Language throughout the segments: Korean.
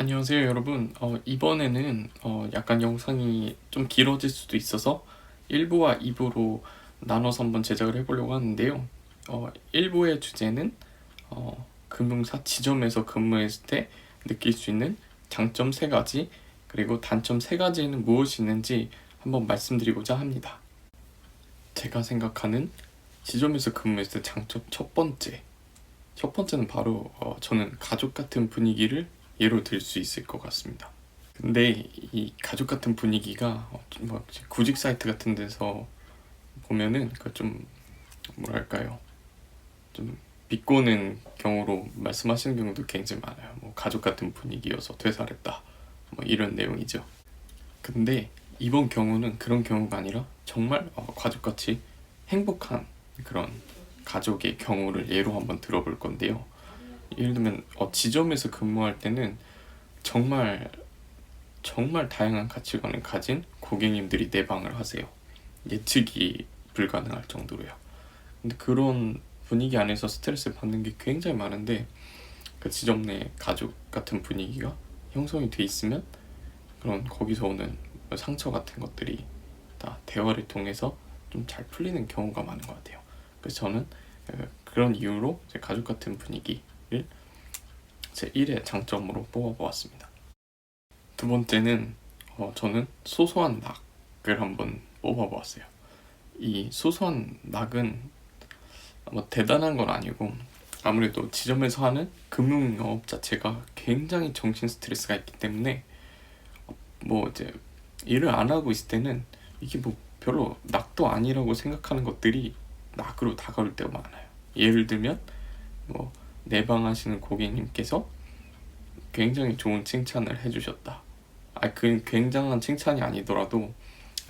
안녕하세요 여러분. 어, 이번에는 어, 약간 영상이 좀 길어질 수도 있어서 1부와 2부로 나눠서 한번 제작을 해보려고 하는데요. 어, 1부의 주제는 어, 금융사 지점에서 근무했을 때 느낄 수 있는 장점 3가지 그리고 단점 3가지는 무엇이 있는지 한번 말씀드리고자 합니다. 제가 생각하는 지점에서 근무했을 때 장점 첫 번째. 첫 번째는 바로 어, 저는 가족 같은 분위기를 예로 들 수 있을 것 같습니다. 근데 이 가족 같은 분위기가 어, 좀막 구직 사이트 같은 데서 보면은 그좀 뭐랄까요 좀 비꼬는 경우로 말씀하시는 경우도 굉장히 많아요. 뭐 가족 같은 분위기여서 퇴사했다 뭐 이런 내용이죠. 근데 이번 경우는 그런 경우가 아니라 정말 어, 가족같이 행복한 그런 가족의 경우를 예로 한번 들어볼 건데요. 예를 들면 어, 지점에서 근무할 때는 정말 정말 다양한 가치관을 가진 고객님들이 내방을 하세요. 예측이 불가능할 정도로요. 근데 그런 분위기 안에서 스트레스를 받는 게 굉장히 많은데 그 지점 내 가족 같은 분위기가 형성이 돼 있으면 그런 거기서 오는 상처 같은 것들이 다 대화를 통해서 좀 잘 풀리는 경우가 많은 것 같아요. 그래서 저는 어, 그런 이유로 제 가족 같은 분위기 를제 1의 장점으로 뽑아보았습니다. 두 번째는 어, 저는 소소한 낙을 한번 뽑아보았어요. 이 소소한 낙은 뭐 대단한 건 아니고 아무래도 지점에서 하는 금융영업 자체가 굉장히 정신 스트레스가 있기 때문에 뭐 이제 일을 안 하고 있을 때는 이게 뭐 별로 낙도 아니라고 생각하는 것들이 낙으로 다가올 때가 많아요. 예를 들면 뭐 내방하시는 고객님께서 굉장히 좋은 칭찬을 해주셨다. 아, 그 굉장한 칭찬이 아니더라도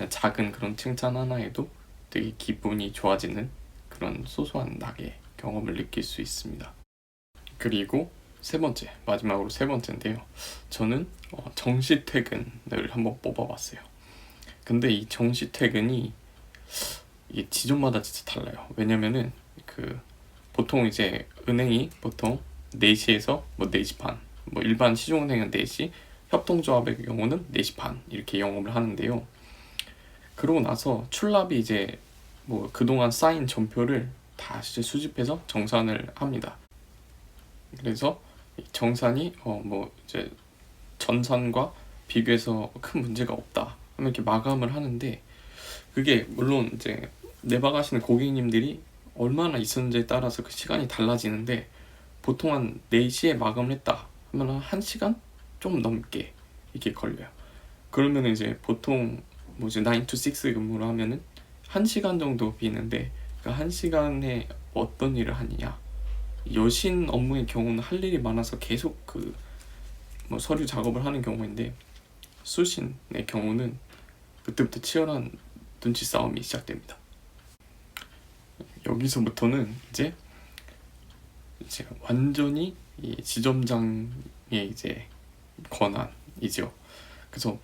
작은 그런 칭찬 하나에도 되게 기분이 좋아지는 그런 소소한 낙의 경험을 느낄 수 있습니다. 그리고 세 번째, 마지막으로 세 번째인데요. 저는 어, 정시 퇴근을 한번 뽑아봤어요. 근데 이 정시 퇴근이 이게 지점마다 진짜 달라요. 왜냐면은 그 보통 이제 은행이 보통 4시에서 뭐 4시 반, 뭐 일반 시중은행은 4시, 협동조합의 경우는 4시 반 이렇게 영업을 하는데요. 그러고 나서 출납이 이제 뭐 그동안 쌓인 전표를 다시 수집해서 정산을 합니다. 그래서 이 정산이 어 뭐 이제 전산과 비교해서 큰 문제가 없다 하면 이렇게 마감을 하는데 그게 물론 이제 내방하시는 고객님들이 얼마나 있었는지에 따라서 그 시간이 달라지는데 보통 한 4시에 마감을 했다 하면 한 1시간 좀 넘게 이렇게 걸려요. 그러면 이제 보통 뭐 이제 9 to 6 근무를 하면은 1시간 정도 비는데 그 1시간에 어떤 일을 하느냐 여신 업무의 경우는 할 일이 많아서 계속 그 뭐 서류 작업을 하는 경우인데 수신의 경우는 그때부터 치열한 눈치 싸움이 시작됩니다. 여기서부터는 이제 이제 완전히 이 지점장의 이제 권한이죠. 그래서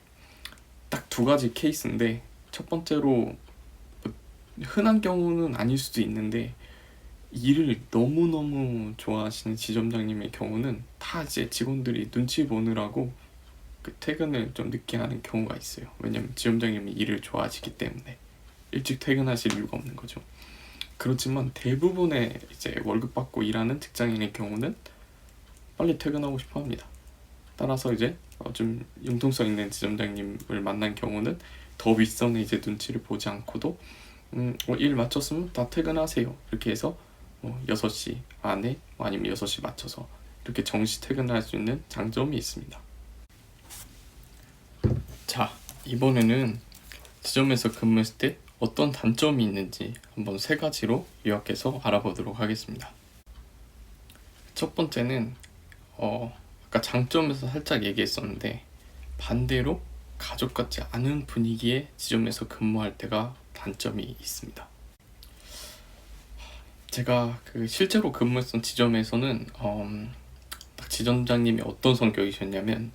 딱 두 가지 케이스인데 첫 번째로 뭐 흔한 경우는 아닐 수도 있는데 일을 너무너무 좋아하시는 지점장님의 경우는 다 이제 직원들이 눈치 보느라고 그 퇴근을 좀 늦게 하는 경우가 있어요. 왜냐면 지점장님이 일을 좋아하시기 때문에 일찍 퇴근하실 이유가 없는 거죠. 그렇지만 대부분의 이제 월급 받고 일하는 직장인의 경우는 빨리 퇴근하고 싶어 합니다. 따라서 이제 어, 좀 융통성 있는 지점장님을 만난 경우는 더 윗선에 이제 눈치를 보지 않고도 음, 어, 일 마쳤으면 다 퇴근하세요. 이렇게 해서 어, 6시 안에 아니면 6시 맞춰서 이렇게 정시 퇴근을 할수 있는 장점이 있습니다. 자, 이번에는 지점에서 근무했을 때 어떤 단점이 있는지 한번 세 가지로 요약해서 알아보도록 하겠습니다. 첫 번째는 어, 아까 장점에서 살짝 얘기했었는데 반대로 가족 같지 않은 분위기의 지점에서 근무할 때가 단점이 있습니다. 제가 그 실제로 근무했던 지점에서는 음, 딱 지점장님이 어떤 성격이셨냐면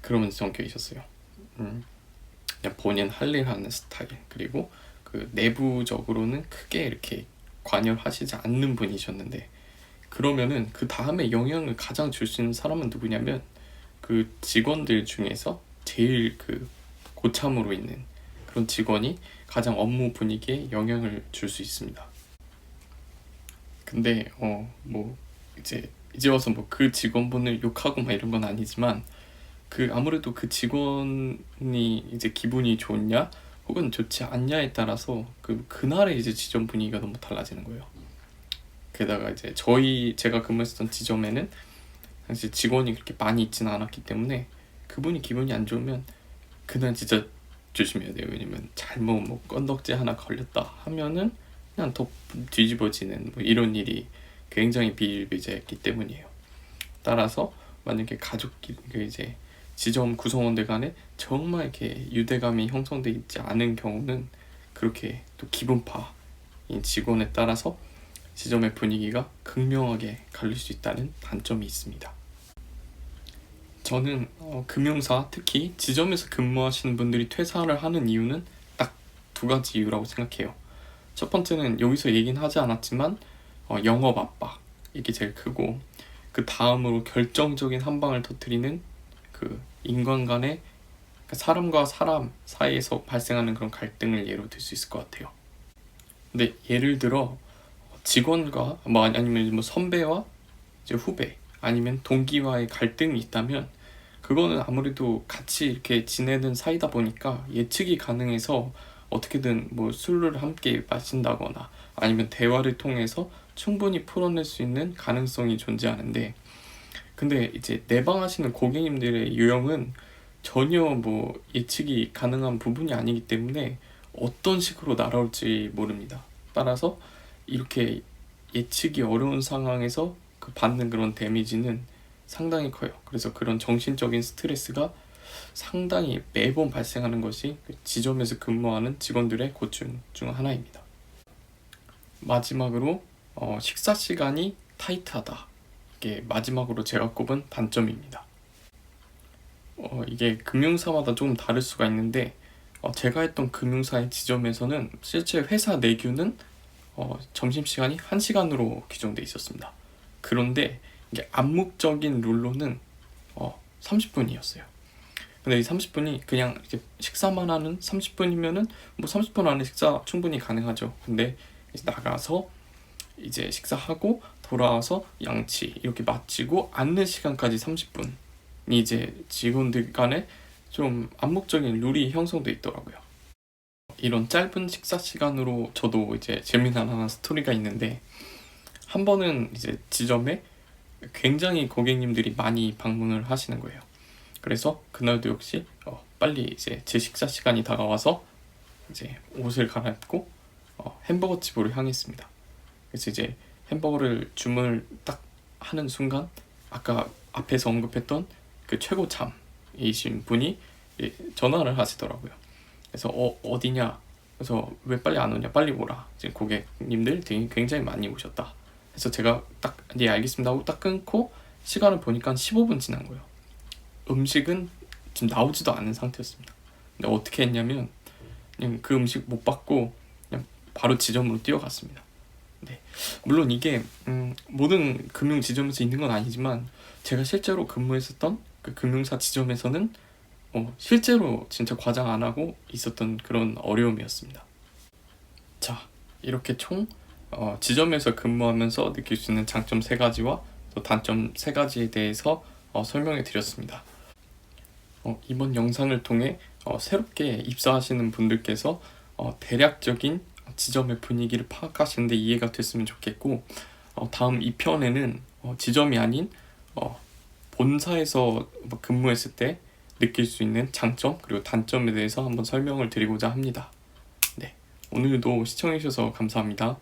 그런 성격이셨어요. 음, 그냥 본인 할 일 하는 스타일 그리고 그 내부적으로는 크게 이렇게 관여하시지 않는 분이셨는데 그러면은 그 다음에 영향을 가장 줄 수 있는 사람은 누구냐면 그 직원들 중에서 제일 그 고참으로 있는 그런 직원이 가장 업무 분위기에 영향을 줄 수 있습니다. 근데 어 뭐 이제 이제 와서 뭐 그 직원분을 욕하고 막 이런 건 아니지만 그 아무래도 그 직원이 이제 기분이 좋냐 혹은 좋지 않냐에 따라서 그 그날의 이제 지점 분위기가 너무 달라지는 거예요. 게다가 이제 저희 제가 근무했었던 지점에는 사실 직원이 그렇게 많이 있지는 않았기 때문에 그분이 기분이 안 좋으면 그날 진짜 조심해야 돼요. 왜냐면 잘못 뭐 건덕지 하나 걸렸다 하면은 그냥 더 뒤집어지는 뭐 이런 일이 굉장히 비일비재했기 때문이에요. 따라서 만약에 가족끼리 그 이제 지점 구성원들 간에 정말 이렇게 유대감이 형성돼 있지 않은 경우는 그렇게 또 기분파인 직원에 따라서 지점의 분위기가 극명하게 갈릴 수 있다는 단점이 있습니다. 저는 어, 금융사 특히 지점에서 근무하시는 분들이 퇴사를 하는 이유는 딱 두 가지 이유라고 생각해요. 첫 번째는 여기서 얘기는 하지 않았지만 어, 영업 압박 이게 제일 크고 그 다음으로 결정적인 한 방을 터뜨리는 그 인간 간의 그러니까 사람과 사람 사이에서 발생하는 그런 갈등을 예로 들 수 있을 것 같아요. 근데 예를 들어 직원과 뭐 아니- 아니면 뭐 선배와 이제 후배 아니면 동기와의 갈등이 있다면 그거는 아무래도 같이 이렇게 지내는 사이다 보니까 예측이 가능해서 어떻게든 뭐 술을 함께 마신다거나 아니면 대화를 통해서 충분히 풀어낼 수 있는 가능성이 존재하는데 근데 이제 내방하시는 고객님들의 유형은 전혀 뭐 예측이 가능한 부분이 아니기 때문에 어떤 식으로 날아올지 모릅니다. 따라서 이렇게 예측이 어려운 상황에서 그 받는 그런 데미지는 상당히 커요. 그래서 그런 정신적인 스트레스가 상당히 매번 발생하는 것이 그 지점에서 근무하는 직원들의 고충 중 하나입니다. 마지막으로 어, 식사 시간이 타이트하다. 이게 마지막으로 제가 꼽은 단점입니다. 어, 이게 금융사마다 조금 다를 수가 있는데 어, 제가 했던 금융사의 지점에서는 실제 회사 내규는 어, 점심시간이 1시간으로 규정돼 있었습니다. 그런데 이게 암묵적인 룰로는 어, 30분이었어요. 근데 이 30분이 그냥 이렇게 식사만 하는 30분이면은 뭐 30분 안에 식사 충분히 가능하죠. 근데 나가서 이제 식사하고 돌아와서 양치 이렇게 마치고 앉는 시간까지 30분이 이제 직원들 간에 좀 암묵적인 룰이 형성돼 있더라고요. 이런 짧은 식사 시간으로 저도 이제 재미난 하나 스토리가 있는데 한 번은 이제 지점에 굉장히 고객님들이 많이 방문을 하시는 거예요. 그래서 그날도 역시 어, 빨리 이제 제 식사 시간이 다가와서 이제 옷을 갈아입고 어, 햄버거 집으로 향했습니다. 그래서 이제 햄버거를 주문을 딱 하는 순간 아까 앞에서 언급했던 그 최고 참이신 분이 예, 전화를 하시더라고요. 그래서 어 어디냐? 그래서 왜 빨리 안 오냐? 빨리 오라. 지금 고객님들 되게 굉장히 많이 오셨다. 그래서 제가 딱네 알겠습니다 하고 딱 끊고 시간을 보니까 15분 지난 거예요. 음식은 지금 나오지도 않은 상태였습니다. 근데 어떻게 했냐면 그냥 그 음식 못 받고 그냥 바로 지점으로 뛰어갔습니다. 네. 물론 이게 음, 모든 금융 지점에서 있는 건 아니지만 제가 실제로 근무했었던 그 금융사 지점에서는 어, 실제로 진짜 과장 안 하고 있었던 그런 어려움이었습니다. 자, 이렇게 총 어, 지점에서 근무하면서 느낄 수 있는 장점 세 가지와 또 단점 세 가지에 대해서 어, 설명해 드렸습니다. 어, 이번 영상을 통해 어, 새롭게 입사하시는 분들께서 어, 대략적인 지점의 분위기를 파악하시는데 이해가 됐으면 좋겠고 어, 다음 2편에는 어, 지점이 아닌 어, 본사에서 뭐 근무했을 때 느낄 수 있는 장점 그리고 단점에 대해서 한번 설명을 드리고자 합니다. 네, 오늘도 시청해 주셔서 감사합니다.